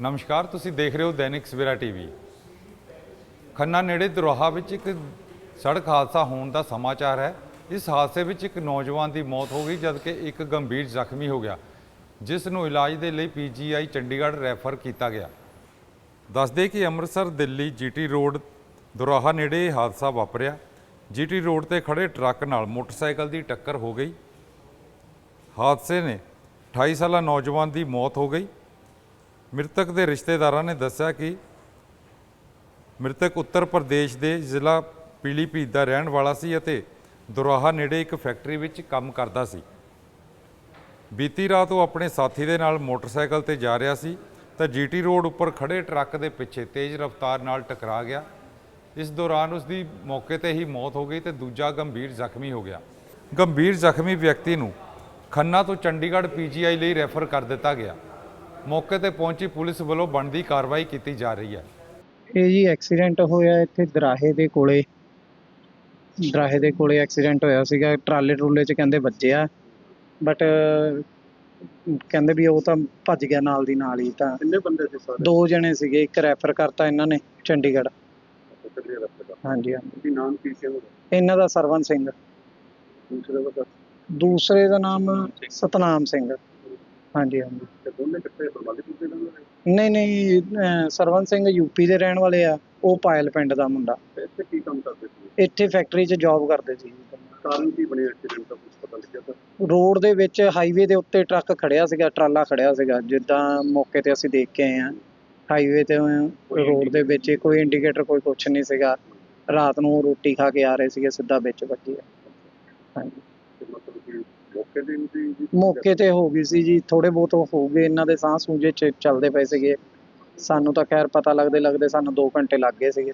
ਨਮਸਕਾਰ, ਤੁਸੀਂ ਦੇਖ ਰਹੇ ਹੋ ਦੈਨਿਕ ਸਵੇਰਾ ਟੀਵੀ। ਖੰਨਾ ਨੇੜੇ ਦਰੋਹਾ ਵਿੱਚ ਇੱਕ ਸੜਕ ਹਾਦਸਾ ਹੋਣ ਦਾ ਸਮਾਚਾਰ ਹੈ। ਇਸ ਹਾਦਸੇ ਵਿੱਚ ਇੱਕ ਨੌਜਵਾਨ ਦੀ ਮੌਤ ਹੋ ਗਈ, ਜਦਕਿ ਇੱਕ ਗੰਭੀਰ ਜ਼ਖਮੀ ਹੋ ਗਿਆ, ਜਿਸ ਨੂੰ ਇਲਾਜ ਦੇ ਲਈ ਪੀਜੀਆਈ ਚੰਡੀਗੜ੍ਹ ਰੈਫਰ ਕੀਤਾ ਗਿਆ। ਦੱਸਦੇ ਕਿ ਅੰਮ੍ਰਿਤਸਰ ਦਿੱਲੀ ਜੀਟੀ ਰੋਡ ਦੁਰਾਹਾ ਨੇੜੇ ਇਹ ਹਾਦਸਾ ਵਾਪਰਿਆ। ਜੀਟੀ ਰੋਡ ਤੇ ਖੜੇ ਟਰੱਕ ਨਾਲ ਮੋਟਰਸਾਈਕਲ ਦੀ ਟੱਕਰ ਹੋ ਗਈ। ਹਾਦਸੇ ਨੇ 28 ਸਾਲਾ ਨੌਜਵਾਨ ਦੀ ਮੌਤ ਹੋ ਗਈ। ਮ੍ਰਿਤਕ ਦੇ ਰਿਸ਼ਤੇਦਾਰਾਂ ਨੇ ਦੱਸਿਆ ਕਿ ਮ੍ਰਿਤਕ ਉੱਤਰ ਪ੍ਰਦੇਸ਼ ਦੇ ਜ਼ਿਲ੍ਹਾ ਪੀਲੀਭੀਤ ਦਾ ਰਹਿਣ ਵਾਲਾ ਸੀ ਅਤੇ ਦੁਰਾਹਾ ਨੇੜੇ ਇੱਕ ਫੈਕਟਰੀ ਵਿੱਚ ਕੰਮ ਕਰਦਾ ਸੀ। ਬੀਤੀ ਰਾਤ ਉਹ ਆਪਣੇ ਸਾਥੀ ਦੇ ਨਾਲ ਮੋਟਰਸਾਈਕਲ ਤੇ ਜਾ ਰਿਹਾ ਸੀ ਤਾਂ ਜੀਟੀ ਰੋਡ ਉੱਪਰ ਖੜੇ ਟਰੱਕ ਦੇ ਪਿੱਛੇ ਤੇਜ਼ ਰਫ਼ਤਾਰ ਨਾਲ ਟਕਰਾ ਗਿਆ। ਇਸ ਦੌਰਾਨ ਉਸ ਦੀ ਮੌਕੇ ਤੇ ਹੀ ਮੌਤ ਹੋ ਗਈ ਤੇ ਦੂਜਾ ਗੰਭੀਰ ਜ਼ਖਮੀ ਹੋ ਗਿਆ। ਗੰਭੀਰ ਜ਼ਖਮੀ ਵਿਅਕਤੀ ਨੂੰ ਖੰਨਾ ਤੋਂ ਚੰਡੀਗੜ੍ਹ ਪੀਜੀਆਈ ਲਈ ਰੈਫਰ ਕਰ ਦਿੱਤਾ ਗਿਆ। ਮੌਕੇ ਤੇ ਪਹੁੰਚੀ ਪੁਲਿਸ ਵੱਲੋਂ ਬਣਦੀ ਕਾਰਵਾਈ ਕੀਤੀ ਜਾ ਰਹੀ ਹੈ। ਇਹ ਜੀ ਐਕਸੀਡੈਂਟ ਹੋਇਆ ਇੱਥੇ ਦਰਾਹੇ ਦੇ ਕੋਲੇ। ਦਰਾਹੇ ਦੇ ਕੋਲੇ ਐਕਸੀਡੈਂਟ ਹੋਇਆ ਸੀਗਾ। ਟਰਾਲੇ ਟਰੂਲੇ 'ਚ ਕਹਿੰਦੇ ਵੱਜਿਆ। ਬਟ ਕਹਿੰਦੇ ਵੀ ਉਹ ਤਾਂ ਭੱਜ ਗਿਆ ਨਾਲ ਦੀ ਨਾਲ ਹੀ ਤਾਂ। ਕਿੰਨੇ ਬੰਦੇ ਸੀ ਸਾਰੇ? ਦੋ ਜਣੇ ਸੀਗੇ ਇੱਕ ਰੈਫਰ ਕਰਤਾ ਇਹਨਾਂ ਨੇ ਚੰਡੀਗੜ੍ਹ। ਹਾਂਜੀ ਹਾਂਜੀ। ਕੀ ਨਾਮ ਕੀ ਸੀ ਉਹਦਾ ਇਹਨਾਂ ਦਾ ਸਰਵਨ ਸਿੰਘ। ਦੂਸਰੇ ਦਾ ਦੂਸਰੇ ਦਾ ਨਾਮ ਸਤਨਾਮ ਸਿੰਘ। ਹਾਂਜੀ ਹਾਂਜੀ। ਤੇ ਦੋਨੇ ਕਿੱਥੇ ਬਰਮਾਲੀ ਪੁੱਜੇ ਨੇ? ਨਹੀਂ ਨਹੀਂ ਅਹ ਸਰਵਨ ਸਿੰਘ ਯੂਪੀ ਦੇ ਰਹਿਣ ਵਾਲੇ ਆ ਉਹ ਪਾਇਲ ਪਿੰਡ ਦਾ ਮੁੰਡਾ। ਤੇ ਇੱਥੇ ਕੀ ਕੰਮ ਕਰਦੇ ਸੀ? ਇੱਥੇ ਫੈਕਟਰੀ 'ਚ ਜੌਬ ਕਰਦੇ ਸੀ। ਕਾਰਨ ਕੀ ਬਣਿਆ ਐਕਸੀਡੈਂਟ ਦਾ ਕੁਝ ਪਤਾ ਲੱਗਿਆ ਤਾਂ। ਰੋਡ ਦੇ ਵਿੱਚ ਹਾਈਵੇ ਦੇ ਉੱਤੇ ਟਰੱਕ ਖੜਿਆ ਸੀਗਾ ਟਰਾਲਾ ਖੜਿਆ ਸੀਗਾ। ਜਿੱਦਾਂ ਮੌਕੇ ਤੇ ਅਸੀਂ ਦੇਖ ਕੇ ਆਏ ਆ ਹਾਈਵੇ ਤੇ ਰੋਡ ਦੇ ਵਿੱਚ ਕੋਈ ਇੰਡੀਕੇਟਰ ਕੋਈ ਕੁਛ ਨਹੀਂ ਸੀਗਾ। ਰਾਤ ਨੂੰ ਰੋਟੀ ਖਾ ਕੇ ਆ ਰਹੇ ਸੀਗੇ ਸਿੱਧਾ ਵਿੱਚ ਵੱਜੀ। ਆ। ਹਾਂਜੀ ਤੇ ਮਤਲਬ ਕਿ ਮੌਕੇ ਤੇ ਨਹੀਂ ਸੀ ਮੌਕੇ ਤੇ ਹੋ ਗਈ ਸੀ ਜੀ ਥੋੜੇ ਬਹੁਤ ਹੋ ਗਏ ਇਹਨਾਂ ਦੇ ਸਾਹ ਸੂਜੇ ਚ ਚੱਲਦੇ ਪਏ ਸੀਗੇ। ਸਾਨੂੰ ਤਾਂ ਖੈਰ ਪਤਾ ਲੱਗਦੇ ਲੱਗਦੇ ਸਾਨੂੰ 2 ਘੰਟੇ ਲੱਗ ਗਏ ਸੀਗੇ।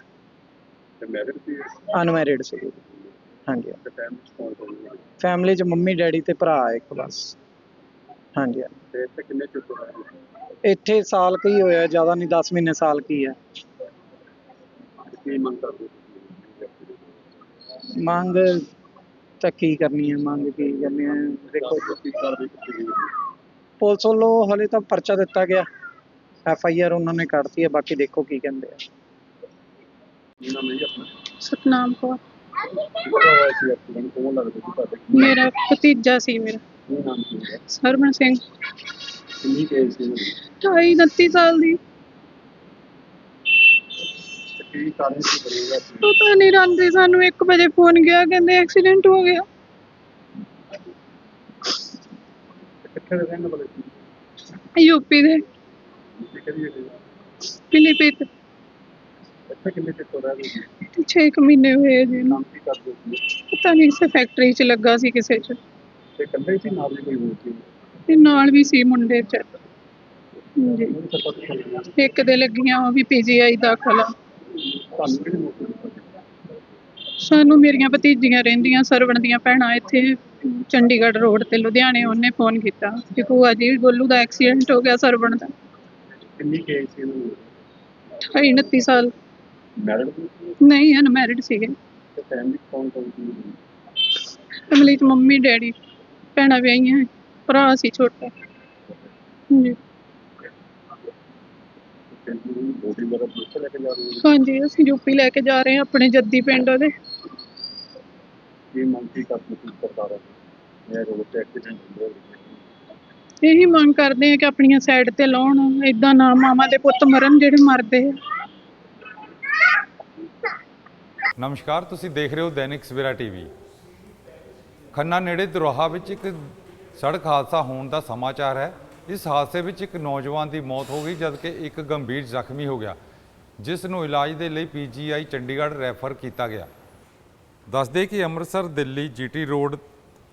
ਤੇ ਮੈਰਿਡ ਸੀ ਅਨਮੈਰਿਡ ਸੀਗੇ ਹਾਂਜੀ। ਤੇ ਕੌਣ ਕੌਣ? ਫੈਮਿਲੀ 'ਚ ਮੰਮੀ ਡੈਡੀ ਤੇ ਭਰਾ ਇੱਕ ਬਸ। ਹਾਂਜੀ। ਤੇ ਇੱਥੇ ਕਿੰਨੇ ਚਿਰ ਤੋਂ ਰਹੇ ਇੱਥੇ ਸਾਲ ਕੀ ਹੋਇਆ ਜ਼ਿਆਦਾ ਨਹੀਂ 10 ਮਹੀਨੇ ਸਾਲ ਕੀ ਹੈ ਤੇ ਕੀ ਮੰਗ ਕਰਦੇ ਸੀ ਮੰਗ ਤਾਂ ਕੀ ਕਰਨੀ ਹੈ ਮੰਗ ਕੀ ਕਰਨੀ ਹੈ ਦੇਖੋ ਪੁਲਿਸ ਵੱਲੋਂ ਹਲੇ ਤਾਂ ਪਰਚਾ ਦਿੱਤਾ ਗਿਆ। ਐਫ ਆਈ ਆਰ ਉਹਨਾਂ ਨੇ ਕੱਢਤੀ ਹੈ ਬਾਕੀ ਦੇਖੋ ਕੀ ਕਹਿੰਦੇ ਆ। ਕੀ ਨਾਮ ਹੈ ਜੀ ਆਪਣਾ? ਸਤਨਾਮ ਮੇਰਾ ਭਤੀਜਾ ਸੀ ਮੇਰਾ? ਸਰਵਣ ਸਿੰਘ। ਕਿੰਨੀ ਕੇਸ ਸੀ ਉਹਨਾਂ ਦੀ? 28 29 ਸਾਲ ਦੀ। ਕੀ ਕਾਰਨ ਸੀ ਬਣੇਗਾ ਸੀ ਪਤਾ ਨਹੀਂ ਰਾਂਦੇ ਸਾਨੂੰ 1 ਵਜੇ ਫੋਨ ਗਿਆ ਕਹਿੰਦੇ ਐਕਸੀਡੈਂਟ ਹੋ ਗਿਆ। ਤੇ ਕਿੱਥੇ ਦੇ ਰਹਿਣ ਵਾਲੇ ਸੀ? ਯੂਪੀ ਦੇ। ਪਿਲੀਪੀਤ ਇੱਥੇ ਕਿੰਨੇ ਚਿਰ ਤੋਂ ਰਹਿ ਰਹੇ ਸੀ? 6 ਮਹੀਨੇ ਹੋਏ ਜੀ। ਨਾਮ ਕੀ ਕਰਦੇ ਸੀ? ਪਤਾ ਨਹੀਂ ਕਿਸੇ ਫੈਕਟਰੀ 'ਚ ਲੱਗਾ ਸੀ ਕਿਸੇ 'ਚ। ਤੇ ਇਕੱਲੇ ਹੀ ਸੀ ਨਾਲ ਵੀ ਕੋਈ ਹੋਰ ਸੀ? ਤੇ ਨਾਲ ਵੀ ਸੀ ਮੁੰਡੇ 'ਚ। ਜੀ ਉਹਨੂੰ ਤਾਂ। ਇੱਕ ਦੇ ਲੱਗੀਆਂ ਉਹ ਵੀ ਪੀਜੀਆਈ ਦਾਖਲ ਆ। ਤੁਹਾਨੂੰ ਕਿਹੜੀ? ਸਾਨੂੰ ਮੇਰੀਆਂ ਭਤੀਜੀਆਂ ਰਹਿੰਦੀਆਂ ਸਰਵਣ ਦੀਆਂ ਭੈਣਾਂ ਇੱਥੇ ਚੰਡੀਗੜ੍ਹ ਰੋਡ ਤੇ ਲੁਧਿਆਣੇ ਉਹਨੇ ਫੋਨ ਕੀਤਾ ਕਿ ਭੂਆ ਜੀ ਗੋਲੂ ਦਾ ਐਕਸੀਡੈਂਟ ਹੋ ਗਿਆ ਸਰਵਣ ਦਾ। ਕਿੰਨੀ ਕੇਸ ਸੀ ਨੂੰ 28 29 ਸਾਲ। ਮੈਰਿਡ ਨਹੀਂ ਅਨਮੈਰਿਡ ਸੀਗੇ। ਤੇ ਫੈਮਿਲੀ ਕੌਣ ਕੌਣ ਸੀ? ਫੈਮਿਲੀ ਚ ਮੰਮੀ ਡੈਡੀ ਭੈਣਾਂ ਵਿਆਹੀਆਂ ਭਰਾ ਸੀ ਛੋਟਾ। ਜੀ ਤੇ ਬੋਡੀ ਵਗੈਰਾ ਪੁਲਿਸ ਲੈ ਕੇ ਜਾ ਰਹੀ ਹੈ ਹਾਂਜੀ ਅਸੀਂ ਯੂਪੀ ਲੈ ਕੇ ਜਾ ਰਹੇ ਹਾਂ ਆਪਣੇ ਜੱਦੀ ਪਿੰਡ ਉਹਦੇ। ਕੀ ਮੰਗ ਕੀ ਕਰਦੇ ਸੀ ਸਰਕਾਰਾਂ ਨੇ ਇਹ ਰੋਡ ਤੇ ਐਕਸੀਡੈਂਟ ਹੁੰਦੇ ਹੋਏ ਇਹੀ ਮੰਗ ਕਰਦੇ ਆ ਕਿ ਆਪਣੀਆਂ ਸਾਈਡ ਤੇ ਲਾਉਣ ਇਦਾਂ ਨਾ ਮਾਵਾਂ ਦੇ ਪੁੱਤ ਮਰਨ ਜਿਹੜੇ ਮਰਦੇ ਆ। ਨਮਸਕਾਰ ਤੁਸੀਂ ਦੇਖ ਰਹੇ ਹੋ ਦੈਨਿਕ ਸਵੇਰਾ ਟੀਵੀ। ਖੰਨਾ ਨੇੜੇ ਦਰੋਹਾ ਵਿੱਚ ਇੱਕ ਸੜਕ ਹਾਦਸਾ ਹੋਣ ਦਾ ਸਮਾਚਾਰ ਹੈ। ਇਸ ਹਾਦਸੇ ਵਿੱਚ ਇੱਕ ਨੌਜਵਾਨ ਦੀ ਮੌਤ ਹੋ ਗਈ, ਜਦਕਿ ਇੱਕ ਗੰਭੀਰ ਜ਼ਖਮੀ ਹੋ ਗਿਆ, ਜਿਸ ਨੂੰ ਇਲਾਜ ਦੇ ਲਈ ਪੀਜੀਆਈ ਚੰਡੀਗੜ੍ਹ ਰੈਫਰ ਕੀਤਾ ਗਿਆ। ਦੱਸਦੇ ਕਿ ਅੰਮ੍ਰਿਤਸਰ ਦਿੱਲੀ ਜੀਟੀ ਰੋਡ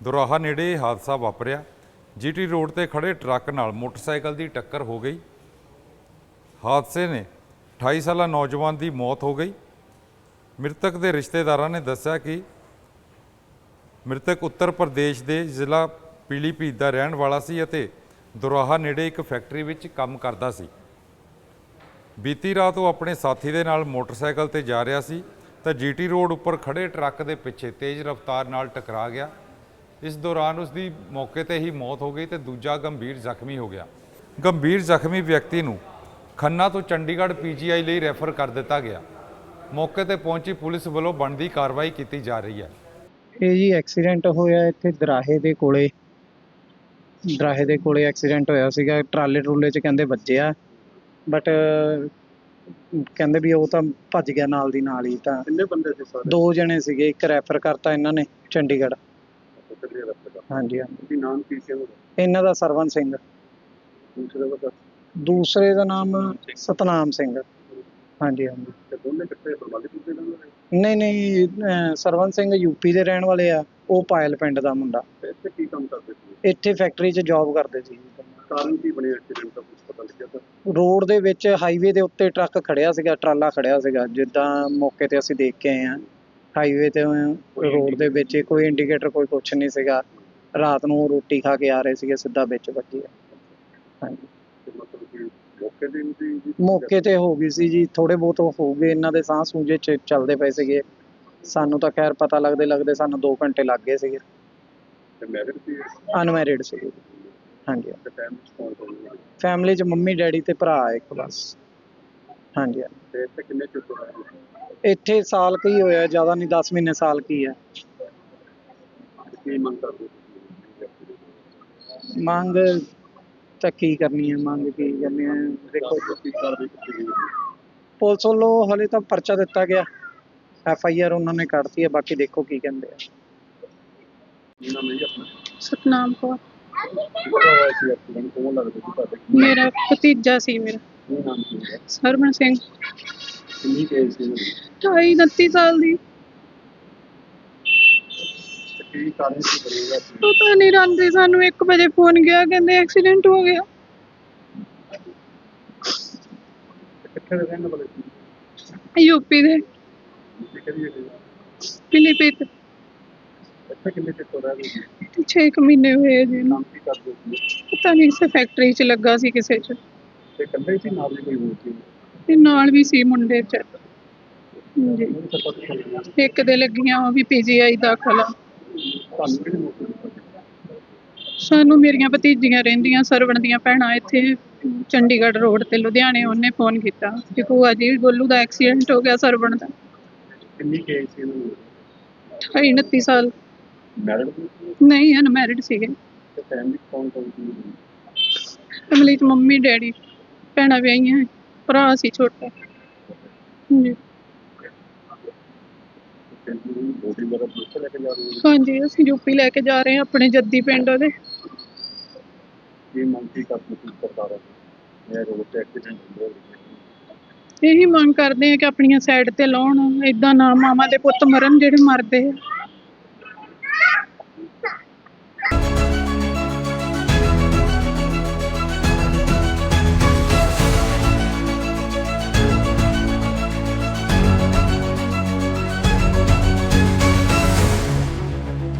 ਦੁਰਾਹਾ ਨੇੜੇ ਇਹ ਹਾਦਸਾ ਵਾਪਰਿਆ। ਜੀਟੀ ਰੋਡ ਤੇ ਖੜੇ ਟਰੱਕ ਨਾਲ ਮੋਟਰਸਾਈਕਲ ਦੀ ਟੱਕਰ ਹੋ ਗਈ। ਹਾਦਸੇ ਨੇ 28 ਸਾਲਾ ਨੌਜਵਾਨ ਦੀ ਮੌਤ ਹੋ ਗਈ। ਮ੍ਰਿਤਕ ਦੇ ਰਿਸ਼ਤੇਦਾਰਾਂ ਨੇ ਦੱਸਿਆ ਕਿ ਮ੍ਰਿਤਕ ਉੱਤਰ ਪ੍ਰਦੇਸ਼ ਦੇ ਜ਼ਿਲ੍ਹਾ ਪੀਲੀਭੀਤ ਦਾ ਰਹਿਣ ਵਾਲਾ ਸੀ ਅਤੇ ਦੁਰਾਹਾ ਨੇੜੇ ਇੱਕ ਫੈਕਟਰੀ ਵਿੱਚ ਕੰਮ ਕਰਦਾ ਸੀ। ਬੀਤੀ ਰਾਤ ਉਹ ਆਪਣੇ ਸਾਥੀ ਦੇ ਨਾਲ ਮੋਟਰਸਾਈਕਲ ਤੇ ਜਾ ਰਿਹਾ ਸੀ ਤਾਂ ਜੀਟੀ ਰੋਡ ਉੱਪਰ ਖੜੇ ਟਰੱਕ ਦੇ ਪਿੱਛੇ ਤੇਜ਼ ਰਫ਼ਤਾਰ ਨਾਲ ਟਕਰਾ ਗਿਆ। ਇਸ ਦੌਰਾਨ ਉਸ ਦੀ ਮੌਕੇ ਤੇ ਹੀ ਮੌਤ ਹੋ ਗਈ ਤੇ ਦੂਜਾ ਗੰਭੀਰ ਜ਼ਖਮੀ ਹੋ ਗਿਆ। ਗੰਭੀਰ ਜ਼ਖਮੀ ਵਿਅਕਤੀ ਨੂੰ ਖੰਨਾ ਤੋਂ ਚੰਡੀਗੜ੍ਹ ਪੀਜੀਆਈ ਲਈ ਰੈਫਰ ਕਰ ਦਿੱਤਾ ਗਿਆ। ਮੌਕੇ ਤੇ ਪਹੁੰਚੀ ਪੁਲਿਸ ਵੱਲੋਂ ਬਣਦੀ ਕਾਰਵਾਈ ਕੀਤੀ ਜਾ ਰਹੀ ਹੈ। ਇਹ ਜੀ ਐਕਸੀਡੈਂਟ ਹੋਇਆ ਇੱਥੇ ਦਰਾਹੇ ਦੇ ਕੋਲੇ। ਦਰਾਹੇ ਦੇ ਕੋਲੇ ਐਕਸੀਡੈਂਟ ਹੋਇਆ ਸੀਗਾ ਟਰਾਲੇ ਟਰੂਲੇ 'ਚ ਕਹਿੰਦੇ ਵੱਜਿਆ ਬਟ ਕਹਿੰਦੇ ਵੀ ਉਹ ਤਾਂ ਭੱਜ ਗਿਆ ਨਾਲ ਦੀ ਨਾਲ ਹੀ ਤਾਂ ਕਿੰਨੇ ਬੰਦੇ ਸੀ ਸਾਰੇ? ਦੋ ਜਣੇ ਸੀਗੇ ਇੱਕ ਰੈਫਰ ਕਰਤਾ ਇਹਨਾਂ ਨੇ ਚੰਡੀਗੜ੍ਹ। ਹਾਂਜੀ ਹਾਂਜੀ। ਕੀ ਨਾਮ ਕੀ ਸੀ ਉਹਦਾ ਇਹਨਾਂ ਦਾ ਸਰਵਨ ਸਿੰਘ। ਦੂਸਰੇ ਦਾ ਦੱਸ। ਦੂਸਰੇ ਦਾ ਨਾਮ ਸਤਨਾਮ ਸਿੰਘ। ਹਾਂਜੀ ਹਾਂਜੀ। ਤੇ ਦੋਨੇ ਕਿੱਥੇ ਬਰਵਾਲੀ ਪੁੱਜੇ ਨੇ? ਨਹੀਂ ਨਹੀਂ ਸਰਵਨ ਸਿੰਘ ਯੂਪੀ ਦੇ ਰਹਿਣ ਵਾਲੇ ਆ ਉਹ ਪਾਇਲ ਪਿੰਡ ਦਾ ਮੁੰਡਾ। ਇੱਥੇ ਕੀ ਕੰਮ ਕਰਦੇ ਸੀ? ਇੱਥੇ ਫੈਕਟਰੀ 'ਚ ਜੌਬ ਕਰਦੇ ਸੀ। ਕਾਰਨ ਕੀ ਬਣਿਆ ਐਕਸੀਡੈਂਟ ਦਾ ਕੁਝ ਪਤਾ ਲੱਗਿਆ ਤਾਂ? ਰੋਡ ਦੇ ਵਿੱਚ ਹਾਈਵੇ ਦੇ ਉੱਤੇ ਟਰੱਕ ਖੜਿਆ ਸੀਗਾ ਟਰਾਲਾ ਖੜਿਆ ਸੀਗਾ। ਜਿੱਦਾਂ ਮੌਕੇ ਤੇ ਅਸੀਂ ਦੇਖ ਕੇ ਆਏ ਆ ਹਾਈਵੇ ਤੇ ਰੋਡ ਦੇ ਵਿੱਚ ਕੋਈ ਇੰਡੀਕੇਟਰ ਕੋਈ ਕੁਛ ਨਹੀਂ ਸੀਗਾ। ਰਾਤ ਨੂੰ ਰੋਟੀ ਖਾ ਕੇ ਆ ਰਹੇ ਸੀਗੇ ਸਿੱਧਾ ਵਿੱਚ ਵੱਜੀ। ਹਾਂਜੀ। ਤੇ ਮਤਲਬ ਕਿ ਮੌਕੇ ਤੇ ਨਹੀਂ ਸੀ ਜੀ? ਮੌਕੇ ਤੇ ਹੋ ਗਈ ਸੀ ਜੀ ਥੋੜੇ ਬਹੁਤ ਹੋ ਗਏ ਇਹਨਾਂ ਦੇ ਸਾਹ ਸੂਜੇ ਚ ਚੱਲਦੇ ਪਏ ਸੀਗੇ। ਸਾਨੂੰ ਤਾਂ ਖੈਰ ਪਤਾ ਲੱਗਦੇ ਲੱਗਦੇ ਸਾਨੂੰ 2 ਘੰਟੇ ਲੱਗ ਗਏ ਸੀਗੇ। ਤੇ ਮੈਰਿਡ ਸੀ? ਅਨਮੈਰਿਡ ਹਾਂਜੀ। ਤੇ ਟਾਈਮ ਚ ਕੌਣ ਕੌਣ ਸੀ? ਫੈਮਿਲੀ ਚ ਮੰਮੀ ਡੈਡੀ ਤੇ ਭਰਾ ਇੱਕ ਬਸ। ਹਾਂਜੀ। ਤੇ ਇੱਥੇ ਕਿੰਨੇ ਚਿਰ ਤੋਂ ਰਹੇ ਸੀ? ਇੱਥੇ ਸਾਲ ਕੀ ਹੋਇਆ ਜ਼ਿਆਦਾ ਨਹੀਂ 10 ਮਹੀਨੇ ਸਾਲ ਕੀ ਹੈ ਤੇ ਕੀ ਮੰਗ ਕਰਦੇ ਮੰਗ ਤਾਂ ਕੀ ਕਰਨੀ ਹੈ ਮੰਗ ਕੀ ਕਰਨੀ ਹੈ? ਦੇਖੋ ਕੀ ਪੁਲਿਸ ਵੱਲੋਂ ਹਲੇ ਤਾਂ ਪਰਚਾ ਦਿੱਤਾ ਗਿਆ। ਐਫ ਆਈ ਆਰ ਉਹਨਾਂ ਨੇ ਕੱਢਤੀ ਹੈ ਬਾਕੀ ਦੇਖੋ ਕੀ ਕਹਿੰਦੇ ਆ। ਕੀ ਨਾਮ ਹੈ ਜੀ ਆਪਣਾ? ਸਤਨਾਮ ਕੌਰ। ਕਿਹੜਾ ਹੋਇਆ ਸੀ ਐਕਸੀਡੈਂਟ ਕੌਣ ਲੱਗਦਾ ਸੀ ਤੁਹਾਡੇ? ਮੇਰਾ ਭਤੀਜਾ ਸੀ ਮੇਰਾ। ਕੀ ਨਾਮ ਸੀ ਉਹਦਾ? ਸਰਵਣ ਸਿੰਘ। ਕਿੰਨੀ ਕੇਸ ਸੀ ਉਹਦੀ? ਢਾਈ 29 ਸਾਲ ਦੀ। ਤੇ ਕੀ ਕਾਰਨ ਸੀ ਬਣੇਗਾ ਸੀ ਪਤਾ ਨਹੀਂ ਰਾਂਦੇ ਸਾਨੂੰ 1 ਵਜੇ ਫੋਨ ਗਿਆ ਕਹਿੰਦੇ ਐਕਸੀਡੈਂਟ ਹੋ ਗਿਆ। ਤੇ ਕਿੱਥੇ ਦੇ ਰਹਿਣ ਵਾਲੇ ਸੀ? ਯੂਪੀ ਦੇ। ਤੁਸੀਂ ਕਰੀਏ ਕਿ ਪਿਲੀਪੀਤ। ਇੱਥੇ ਕਿੰਨੇ ਚਿਰ ਤੋਂ ਰਹਿ ਰਹੇ ਸੀ 6 ਮਹੀਨੇ ਹੋਏ ਜੀ। ਨਾਮ ਕੀ ਕਰਦੇ ਸੀ? ਪਤਾ ਨਹੀਂ ਇਸੇ ਫੈਕਟਰੀ 'ਚ ਲੱਗਾ ਸੀ ਕਿਸੇ 'ਚ। ਤੇ ਸੀ ਨਾਲ ਵੀ ਕੋਈ ਹੋਰ ਸੀ? ਤੇ ਨਾਲ ਵੀ ਸੀ ਮੁੰਡੇ 'ਚ। ਜੀ ਤਾਂ ਪਤਾ। ਇੱਕ ਦੇ ਲੱਗੀਆਂ ਉਹ ਵੀ ਪੀਜੀਆਈ ਦਾਖਲ ਆ। ਤੁਹਾਨੂੰ ਕਿਹੜੀ ਨੌਕਰੀ ਦਿੱਤੀ ਸਾਨੂੰ ਮੇਰੀਆਂ ਭਤੀਜੀਆਂ ਰਹਿੰਦੀਆਂ ਸਰਵਣ ਦੀਆਂ ਭੈਣਾਂ ਇੱਥੇ ਚੰਡੀਗੜ੍ਹ ਰੋਡ ਤੇ ਲੁਧਿਆਣੇ ਉਹਨੇ ਫੋਨ ਕੀਤਾ। ਕਿ ਭੂਆ ਜੀ ਗੋਲੂ ਦਾ ਐਕਸੀਡੈਂਟ ਹੋ ਗਿਆ ਸਰਵਣ ਦਾ। ਕਿੰਨੀ ਕੇਸ ਸੀ ਇਹਨਾਂ ਨੂੰ 28 29 ਸਾਲ। ਮੈਰਿਡ ਨਹੀਂ ਅਨਮੈਰਿਡ ਸੀਗੇ। ਤੇ ਫੈਮਿਲੀ ਕੌਣ ਕੌਣ ਸੀ? ਫੈਮਿਲੀ 'ਚ ਮੰਮੀ ਡੈਡੀ ਭੈਣਾਂ ਵਿਆਹੀਆਂ ਭਰਾ ਸੀ ਛੋਟਾ। ਜੀ ਤੇ ਬੋਡੀ ਵਗੈਰਾ ਪੁੱਛ ਲੈ ਕੇ ਜਾ ਰਹੇ ਹੋ? ਹਾਂਜੀ ਅਸੀਂ ਯੂਪੀ ਲੈ ਕੇ ਜਾ ਰਹੇ ਹਾਂ ਆਪਣੇ ਜੱਦੀ ਪਿੰਡ ਉਹਦੇ। ਕੀ ਮੰਗ ਕੀ ਕਰਦੇ ਸੀ ਸਰਕਾਰਾਂ ਤੋਂ ਇਹ ਰੋਡ ਤੇ ਐਕਸੀਡੈਂਟ ਹੁੰਦੇ ਹੋਏ ਇਹੀ ਮੰਗ ਕਰਦੇ ਆ ਕਿ ਆਪਣੀਆਂ ਸਾਈਡ ਤੇ ਲਾਉਣ ਇਦਾਂ ਨਾ ਮਾਵਾਂ ਦੇ ਪੁੱਤ ਮਰਨ ਜਿਹੜੇ ਮਰਦੇ ਆ।